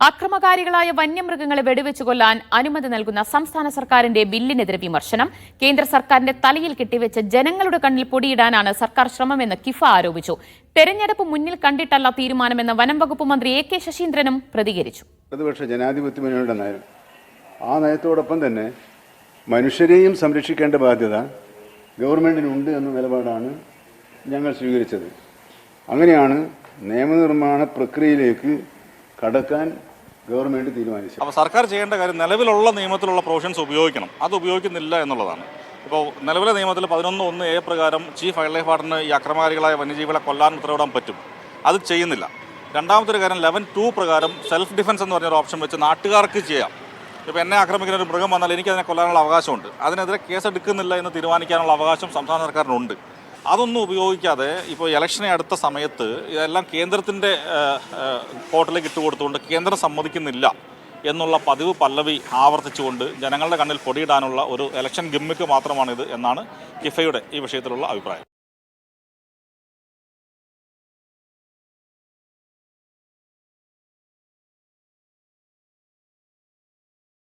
അക്രമകാരികളായ വന്യമൃഗങ്ങളെ വെടിവെച്ചു കൊല്ലാൻ അനുമതി നൽകുന്ന സംസ്ഥാന സർക്കാരിന്റെ ബില്ലിനെതിരെ വിമർശനം. കേന്ദ്ര സർക്കാരിന്റെ തലയിൽ കെട്ടിവെച്ച് ജനങ്ങളുടെ കണ്ണിൽ പൊടിയിടാനാണ് സർക്കാർ ശ്രമമെന്ന് കിഫ ആരോപിച്ചു. തെരഞ്ഞെടുപ്പ് മുന്നിൽ കണ്ടിട്ടല്ല തീരുമാനമെന്ന് വനം വകുപ്പ് മന്ത്രി എ കെ ശശീന്ദ്രനും പ്രതികരിച്ചു. പ്രതിപക്ഷ ജനാധിപത്യ മുന്നണിയുടെ നയം ആ നയത്തോടൊപ്പം തന്നെ മനുഷ്യരെയും സംരക്ഷിക്കേണ്ട ബാധ്യത ഗവൺമെന്റിനുണ്ട് എന്ന നിലപാടാണ് ഞങ്ങൾ സ്വീകരിച്ചത്. അങ്ങനെയാണ് നിയമനിർമ്മാണ പ്രക്രിയയിലേക്ക് കടക്കാൻ ഗവൺമെന്റ് തീരുമാനിച്ചു. അപ്പോൾ സർക്കാർ ചെയ്യേണ്ട കാര്യം നിലവിലുള്ള നിയമത്തിലുള്ള പ്രൊവിഷൻസ് ഉപയോഗിക്കണം. അത് ഉപയോഗിക്കുന്നില്ല എന്നുള്ളതാണ്. ഇപ്പോൾ നിലവിലെ നിയമത്തിൽ പതിനൊന്ന് ഒന്ന് എ പ്രകാരം ചീഫ് വൈൽഡ് ലൈഫ് വാർഡന് ഈ അക്രമകാരികളായ വന്യജീവികളെ കൊല്ലാൻ ഉത്തരവിടാൻ പറ്റും. അത് ചെയ്യുന്നില്ല. രണ്ടാമത്തെ ഒരു കാര്യം ലെവൻ ടു പ്രകാരം സെൽഫ് ഡിഫൻസ് എന്ന് പറഞ്ഞൊരു ഓപ്ഷൻ വെച്ച് നാട്ടുകാർക്ക് ചെയ്യാം. ഇപ്പോൾ എന്നെ ആക്രമിക്കുന്ന ഒരു മൃഗം വന്നാൽ എനിക്ക് അതിനെ കൊല്ലാനുള്ള അവകാശമുണ്ട്. അതിനെതിരെ കേസെടുക്കുന്നില്ല എന്ന് തീരുമാനിക്കാനുള്ള അവകാശം സംസ്ഥാന സർക്കാരിനുണ്ട്. അതൊന്നും ഉപയോഗിക്കാതെ ഇപ്പോൾ ഇലക്ഷനെ അടുത്ത സമയത്ത് ഇതെല്ലാം കേന്ദ്രത്തിന്റെ പോർട്ടലിൽ ഇട്ടുകൊടുത്തുകൊണ്ട് കേന്ദ്രം സമ്മതിക്കുന്നില്ല എന്നുള്ള പതിവ് പല്ലവി ആവർത്തിച്ചുകൊണ്ട് ജനങ്ങളുടെ കണ്ണിൽ പൊടിയിടാനുള്ള ഒരു ഇലക്ഷൻ ഗിമ്മിക്ക് മാത്രമാണിത് എന്നാണ് കിഫയുടെ ഈ വിഷയത്തിലുള്ള അഭിപ്രായം.